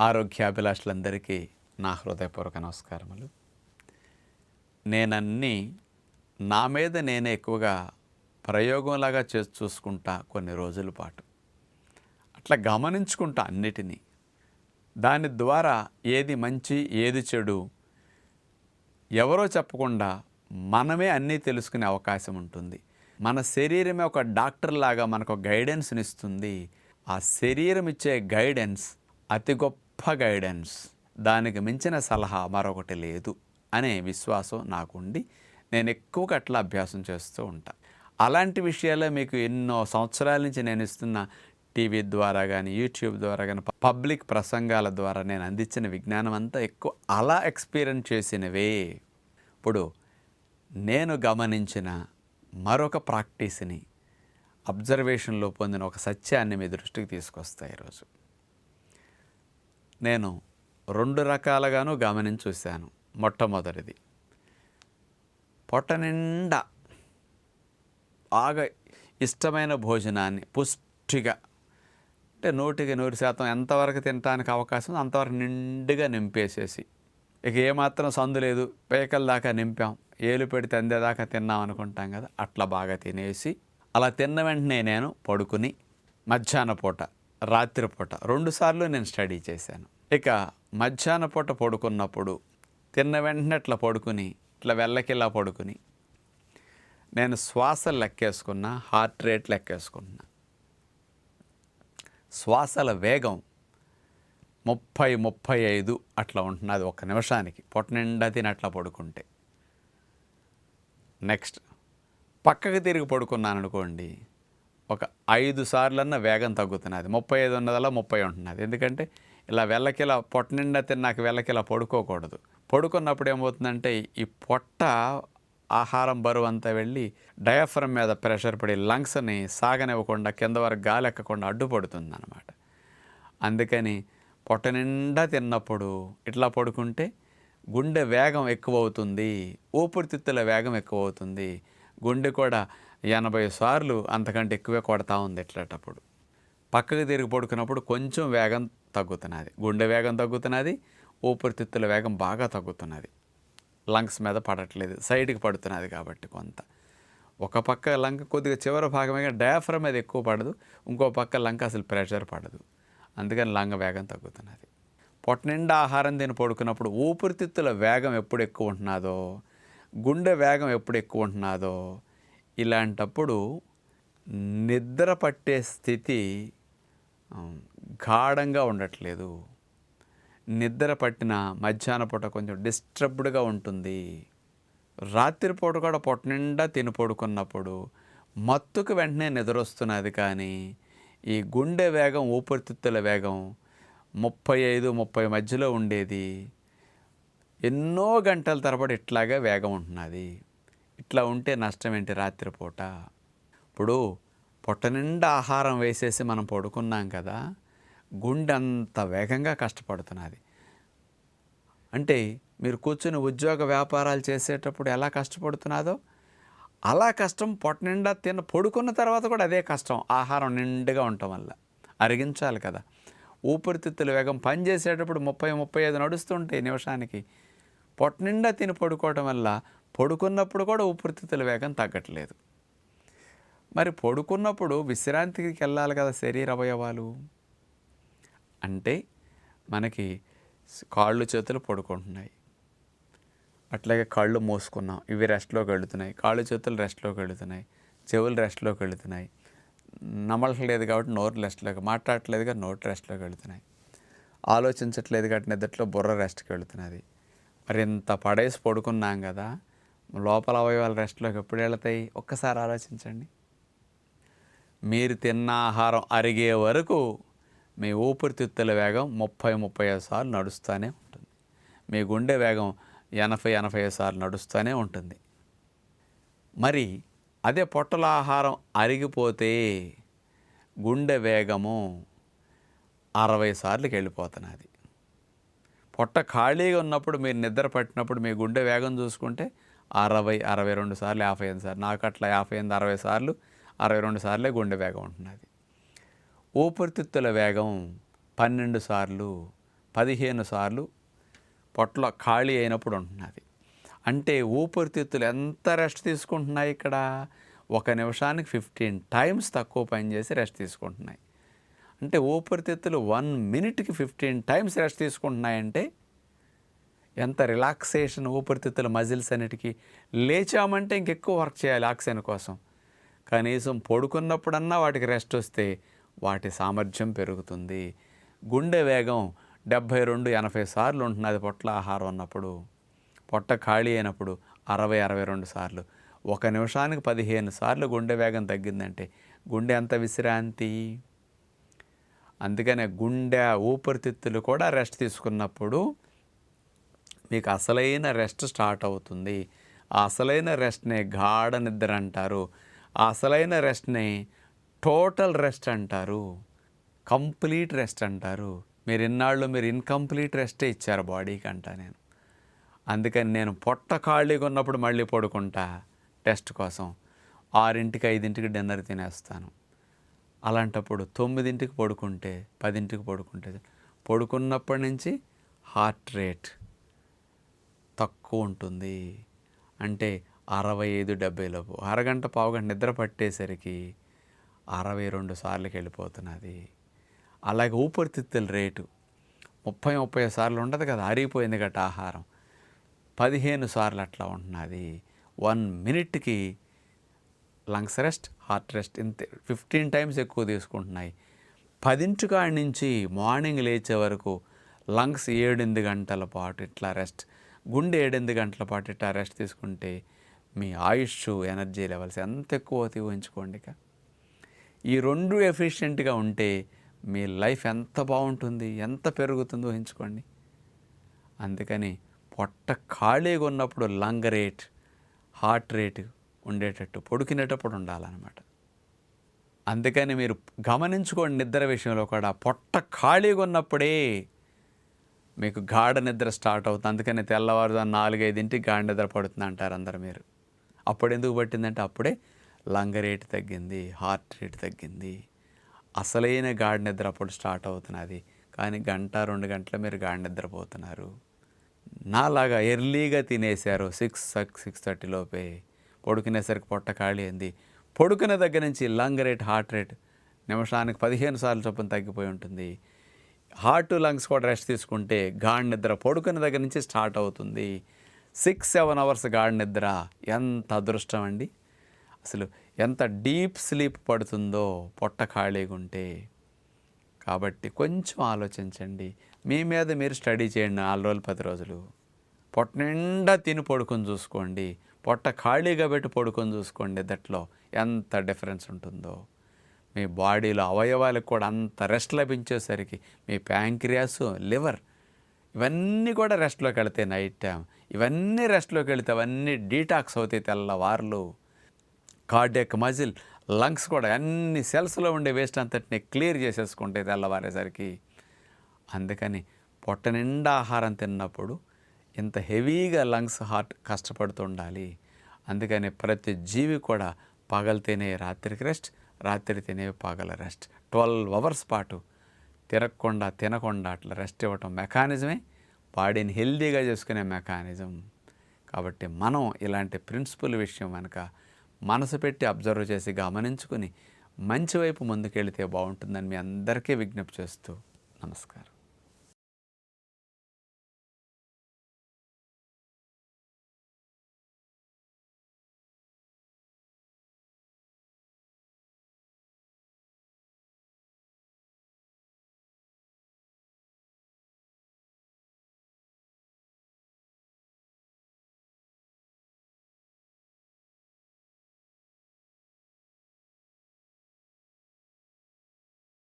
ఆరోగ్యాభిలాషులందరికీ నా హృదయపూర్వక నమస్కారములు. నేనన్నీ నా మీద నేనే ఎక్కువగా ప్రయోగంలాగా చేసి చూసుకుంటా కొన్ని రోజుల పాటు. అట్లా గమనించుకుంటా అన్నిటినీ. దాని ద్వారా ఏది మంచి ఏది చెడు ఎవరో చెప్పకుండా మనమే అన్నీ తెలుసుకునే అవకాశం ఉంటుంది. మన శరీరమే ఒక డాక్టర్ లాగా మనకు గైడెన్స్ని ఇస్తుంది ఆ శరీరం ఇచ్చే గైడెన్స్ అతి గొప్ప గైడెన్స్. దానికి మించిన సలహా మరొకటి లేదు అనే విశ్వాసం నాకుండి నేను ఎక్కువగా అట్లా అభ్యాసం చేస్తూ ఉంటాను అలాంటి విషయాలే మీకు ఎన్నో సంవత్సరాల నుంచి నేను ఇస్తున్న టీవీ ద్వారా కానీ యూట్యూబ్ ద్వారా కానీ పబ్లిక్ ప్రసంగాల ద్వారా నేను అందించిన విజ్ఞానం అంతా ఎక్కువ అలా ఎక్స్పీరియన్స్ చేసినవే. ఇప్పుడు నేను గమనించిన మరొక ప్రాక్టీస్ని అబ్జర్వేషన్లో పొందిన ఒక సత్యాన్ని మీ దృష్టికి తీసుకొస్తాయి ఈరోజు. నేను రెండు రకాలుగాను గమనించి చూశాను. మొట్టమొదటిది పొట్ట నిండా బాగా ఇష్టమైన భోజనాన్ని పుష్టిగా అంటే నూటికి నూరు శాతం ఎంతవరకు తినడానికి అవకాశం అంతవరకు నిండుగా నింపేసేసి ఇక ఏమాత్రం సందు లేదు పేకల దాకా నింపాం ఏలు పెడితే అందేదాకా తిన్నాం అనుకుంటాం కదా అట్లా బాగా తినేసి అలా తిన్న వెంటనే నేను పడుకుని మధ్యాహ్న పూట రాత్రిపూట. రెండుసార్లు నేను స్టడీ చేశాను. ఇక మధ్యాహ్న పూట పడుకున్నప్పుడు తిన్న వెంటనే ఇట్లా పడుకుని ఇట్లా వెళ్ళకిలా పడుకుని నేను శ్వాస లెక్కేసుకున్నా హార్ట్ రేట్ లెక్కేసుకున్నా శ్వాసల వేగం ముప్పై ముప్పై ఐదు అట్లా ఉంటున్నది ఒక నిమిషానికి. పొట్ట నిండా తిని అట్లా పడుకుంటే. నెక్స్ట్ పక్కకు తిరిగి పడుకున్నాను అనుకోండి ఒక ఐదు సార్లన్నా వేగం తగ్గుతున్నది. ముప్పై ఐదు ఉన్నదల్లా ముప్పై ఉంటున్నది. ఎందుకంటే ఇలా వెళ్ళకిలా పొట్ట నిండా తిన్నాక వెళ్ళకిలా పడుకోకూడదు. పడుకున్నప్పుడు ఏమవుతుందంటే ఈ పొట్ట ఆహారం బరువు అంతా వెళ్ళి డయాఫ్రమ్ మీద ప్రెషర్ పడి లంగ్స్ని సాగనివ్వకుండా కింద వరకు గాలి ఎక్కకుండా అడ్డుపడుతుంది అనమాట అందుకని పొట్ట నిండా తిన్నప్పుడు ఇట్లా పడుకుంటే గుండె వేగం ఎక్కువ అవుతుంది ఊపిరితిత్తుల వేగం ఎక్కువ అవుతుంది గుండె కూడా ఎనభై సార్లు అంతకంటే ఎక్కువే కొడతా ఉంది ఇట్లటప్పుడు. పక్కకి తిరిగి పడుకున్నప్పుడు కొంచెం వేగం తగ్గుతున్నది. గుండె వేగం తగ్గుతున్నది ఊపిరితిత్తుల వేగం బాగా తగ్గుతున్నది. లంగ్స్ మీద పడట్లేదు సైడ్కి పడుతున్నది కాబట్టి కొంత. ఒక పక్క లంక కొద్దిగా చివరి భాగమే డయాఫ్ర మీద ఎక్కువ పడదు ఇంకో పక్క లంక అసలు ప్రెషర్ పడదు. అందుకని లంగ వేగం తగ్గుతున్నది. పొట్ట నిండా ఆహారం తిని పడుకున్నప్పుడు ఊపిరితిత్తుల వేగం ఎప్పుడు ఎక్కువ ఉంటున్నదో గుండె వేగం ఎప్పుడు ఎక్కువ ఉంటున్నదో ఇలాంటప్పుడు నిద్ర పట్టే స్థితి గాఢంగా ఉండట్లేదు. నిద్ర పట్టిన మధ్యాహ్న పూట కొంచెం డిస్టర్బ్డ్గా ఉంటుంది. రాత్రిపూట కూడా పొట్ట నిండా తిని పడుకున్నప్పుడు మత్తుకు వెంటనే నిద్ర వస్తున్నది కానీ ఈ గుండె వేగం ఊపిరితిత్తుల వేగం ముప్పై ఐదు ముప్పై మధ్యలో ఉండేది. ఎన్నో గంటల తరబడి ఇట్లాగే వేగం ఉంటున్నది. ఇట్లా ఉంటే నష్టం ఏంటి రాత్రిపూట? ఇప్పుడు పొట్ట నిండా ఆహారం వేసేసి మనం పడుకున్నాం కదా గుండె అంత వేగంగా కష్టపడుతున్నది. అంటే మీరు కూర్చుని ఉద్యోగ వ్యాపారాలు చేసేటప్పుడు ఎలా కష్టపడుతున్నాదో అలా కష్టం పొట్ట నిండా తిన్న పడుకున్న తర్వాత కూడా అదే కష్టం ఆహారం నిండుగా ఉండటం వల్ల. అరిగించాలి కదా. ఊపిరితిత్తుల వేగం పని చేసేటప్పుడు ముప్పై ముప్పై ఐదు నడుస్తుంటాయి నిమిషానికి. పొట్ట నిండా తిని పడుకోవటం వల్ల పడుకున్నప్పుడు కూడా ఊపిరితిత్తుల వేగం తగ్గట్లేదు. మరి పడుకున్నప్పుడు విశ్రాంతికి వెళ్ళాలి కదా శరీర అవయవాలు? అంటే మనకి కాళ్ళు చేతులు పడుకుంటున్నాయి. అట్లాగే కళ్ళు మూసుకున్నాం ఇవి రెస్ట్లోకి వెళుతున్నాయి. కాళ్ళు చేతులు రెస్ట్లోకి వెళుతున్నాయి చెవులు రెస్ట్లోకి వెళుతున్నాయి. నమలట్లేదు కాబట్టి నోరు రెస్ట్లోకి మాట్లాడట్లేదు కాబట్టి నోటు రెస్ట్లోకి వెళుతున్నాయి. ఆలోచించట్లేదు కాబట్టి నిద్రలో బుర్ర రెస్ట్కి వెళుతున్నది. మరి ఇంత పడేసి పడుకున్నాం కదా లోపల అవయవాలు రెస్ట్లోకి ఎప్పుడు వెళతాయి? ఒక్కసారి ఆలోచించండి. మీరు తిన్న ఆహారం అరిగే వరకు మీ ఊపిరితిత్తుల వేగం ముప్పై ముప్పై ఐదు సార్లు నడుస్తూనే ఉంటుంది. మీ గుండె వేగం ఎనభై ఎనభై ఐదు సార్లు నడుస్తూనే ఉంటుంది. మరి అదే పొట్టల ఆహారం అరిగిపోతే గుండె వేగము అరవై సార్లకి వెళ్ళిపోతున్నది. పొట్ట ఖాళీగా ఉన్నప్పుడు మీరు నిద్ర పట్టినప్పుడు మీ గుండె వేగం చూసుకుంటే అరవై అరవై రెండు సార్లు యాభై ఎనిమిది సార్లు నాకు అట్లా యాభై ఎనిమిది అరవై సార్లు అరవై రెండు సార్లే గుండె వేగం ఉంటున్నది. ఊపిరితిత్తుల వేగం పన్నెండు సార్లు పదిహేను సార్లు పొట్ల ఖాళీ అయినప్పుడు ఉంటున్నది. అంటే ఊపిరితిత్తులు ఎంత రెస్ట్ తీసుకుంటున్నాయి ఇక్కడ? ఒక నిమిషానికి ఫిఫ్టీన్ టైమ్స్ తక్కువ పని చేసి రెస్ట్ తీసుకుంటున్నాయి. అంటే ఊపిరితిత్తులు వన్ మినిట్కి ఫిఫ్టీన్ టైమ్స్ రెస్ట్ తీసుకుంటున్నాయంటే ఎంత రిలాక్సేషన్ ఊపిరితిత్తుల మజిల్స్ అన్నిటికీ లేచామంటే ఇంకెక్కువ వర్క్ చేయాలి ఆక్సిజన్ కోసం. కనీసం పడుకున్నప్పుడన్నా వాటికి రెస్ట్ వస్తే వాటి సామర్థ్యం పెరుగుతుంది. గుండె వేగం డెబ్భై రెండు ఎనభై సార్లు ఉంటున్నది పొట్ల ఆహారం ఉన్నప్పుడు పొట్ట ఖాళీ అయినప్పుడు అరవై అరవై రెండు సార్లు. ఒక నిమిషానికి పదిహేను సార్లు గుండె వేగం తగ్గిందంటే గుండె ఎంత విశ్రాంతి? అందుకనే గుండె ఊపిరితిత్తులు కూడా రెస్ట్ తీసుకున్నప్పుడు మీకు అసలైన రెస్ట్ స్టార్ట్ అవుతుంది. ఆ అసలైన రెస్ట్నే గాఢ నిద్ర అంటారు. ఆ అసలైన రెస్ట్ని టోటల్ రెస్ట్ అంటారు. కంప్లీట్ రెస్ట్ అంటారు. మీరు ఇన్నాళ్ళు మీరు ఇన్కంప్లీట్ రెస్టే ఇచ్చారు బాడీకి అంట నేను. అందుకని నేను పొట్ట ఖాళీగా ఉన్నప్పుడు మళ్ళీ పడుకుంటా టెస్ట్ కోసం. ఆరింటికి ఐదింటికి డిన్నర్ తినేస్తాను. అలాంటప్పుడు తొమ్మిదింటికి పడుకుంటే పదింటికి పడుకుంటే పడుకున్నప్పటి నుంచి హార్ట్ రేట్ తక్కువ ఉంటుంది అంటే అరవై ఐదు డెబ్బైలోపు అరగంట పావుగంట నిద్ర పట్టేసరికి అరవై రెండు సార్లకి వెళ్ళిపోతున్నది. అలాగే ఊపిరితిత్తుల రేటు ముప్పై ముప్పై సార్లు ఉండదు కదా ఆరిపోయింది గట ఆహారం. పదిహేను సార్లు అట్లా ఉంటున్నది. వన్ మినిట్కి లంగ్స్ రెస్ట్ హార్ట్ రెస్ట్ ఇంత ఫిఫ్టీన్ టైమ్స్ ఎక్కువ తీసుకుంటున్నాయి. పదింటి కాడి నుంచి మార్నింగ్ లేచే వరకు లంగ్స్ ఏడెనిమిది గంటల పాటు ఇట్లా రెస్ట్ గుండె ఏడెనిమిది గంటల పాటు ఇట్లా రెస్ట్ తీసుకుంటే మీ ఆయుష్ ఎనర్జీ లెవెల్స్ ఎంత ఎక్కువ అవుతాయి ఊహించుకోండి ఇక. ఈ రెండు ఎఫిషియెంట్గా ఉంటే మీ లైఫ్ ఎంత బాగుంటుంది ఎంత పెరుగుతుందో ఊహించుకోండి. అందుకని పొట్ట ఖాళీగా ఉన్నప్పుడు లంగ్ రేట్ హార్ట్ రేట్ ఉండేటట్టు పొడికినేటప్పుడు ఉండాలన్నమాట. అందుకని మీరు గమనించుకోండి నిద్ర విషయంలో కూడా పొట్ట ఖాళీగా ఉన్నప్పుడే మీకు గాఢ నిద్ర స్టార్ట్ అవుతుంది. అందుకని తెల్లవారుజాము నాలుగైదింటికి గాఢ నిద్ర పడుతుంది అంటారు అందరు మీరు. అప్పుడు ఎందుకు పట్టిందంటే అప్పుడే లంగ్ రేట్ తగ్గింది హార్ట్ రేట్ తగ్గింది. అసలైన గాఢ నిద్ర అప్పుడు స్టార్ట్ అవుతున్నది. కానీ గంట రెండు గంటల మీరు గాఢ నిద్రపోతున్నారు. నాలాగా ఎర్లీగా తినేశారు సిక్స్ సిక్స్ థర్టీ లోపే. పడుకునేసరికి పొట్ట ఖాళీ అయింది. పడుకునే దగ్గర నుంచి లంగ్ రేట్ హార్ట్ రేట్ నిమిషానికి పదిహేను సార్లు చొప్పున తగ్గిపోయి ఉంటుంది. హార్ట్ లంగ్స్ కూడా రెస్ట్ తీసుకుంటే గాఢ నిద్ర పడుకున్న దగ్గర నుంచి స్టార్ట్ అవుతుంది. సిక్స్ సెవెన్ అవర్స్ గాఢ నిద్ర ఎంత అదృష్టం అండి. అసలు ఎంత డీప్ స్లీప్ పడుతుందో పొట్ట ఖాళీగా ఉంటే. కాబట్టి కొంచెం ఆలోచించండి. మీ మీద మీరు స్టడీ చేయండి నాలుగు రోజులు పది రోజులు. పొట్ట నిండా తిని పడుకొని చూసుకోండి. పొట్ట ఖాళీగా పెట్టి పడుకొని చూసుకోండి. దట్లో ఎంత డిఫరెన్స్ ఉంటుందో. మీ బాడీలో అవయవాలకు కూడా అంత రెస్ట్ లభించేసరికి మీ ప్యాంక్రియాస్ లివర్ ఇవన్నీ కూడా రెస్ట్లోకి వెళతాయి నైట్ టైం ఇవన్నీ రెస్ట్లోకి వెళితే అవన్నీ డీటాక్స్ అవుతాయి తెల్లవార్లు. కార్డియక్ మజిల్ లంగ్స్ కూడా అన్ని సెల్స్లో ఉండే వేస్ట్ అంతటిని క్లియర్ చేసేసుకుంటాయి తెల్లవారేసరికి. అందుకని పొట్ట నిండా ఆహారం తిన్నప్పుడు ఇంత హెవీగా లంగ్స్ హార్ట్ కష్టపడుతుండాలి అందుకని ప్రతి జీవి కూడా పగలు తినే రాత్రికి రెస్ట్ రాత్రి తినే పగల రెస్ట్ ట్వెల్వ్ అవర్స్ పాటు తిరగకుండా తినకుండా అట్లా రెస్ట్ ఇవ్వటం మెకానిజమే బాడీని హెల్దీగా చేసుకునే మెకానిజం కాబట్టి మనం ఇలాంటి ప్రిన్సిపల్ విషయం కనుక మనసు పెట్టి అబ్జర్వ్ చేసి గమనించుకుని మంచి వైపు ముందుకెళితే బాగుంటుందని మీ అందరికీ విజ్ఞప్తి చేస్తూ నమస్కారం.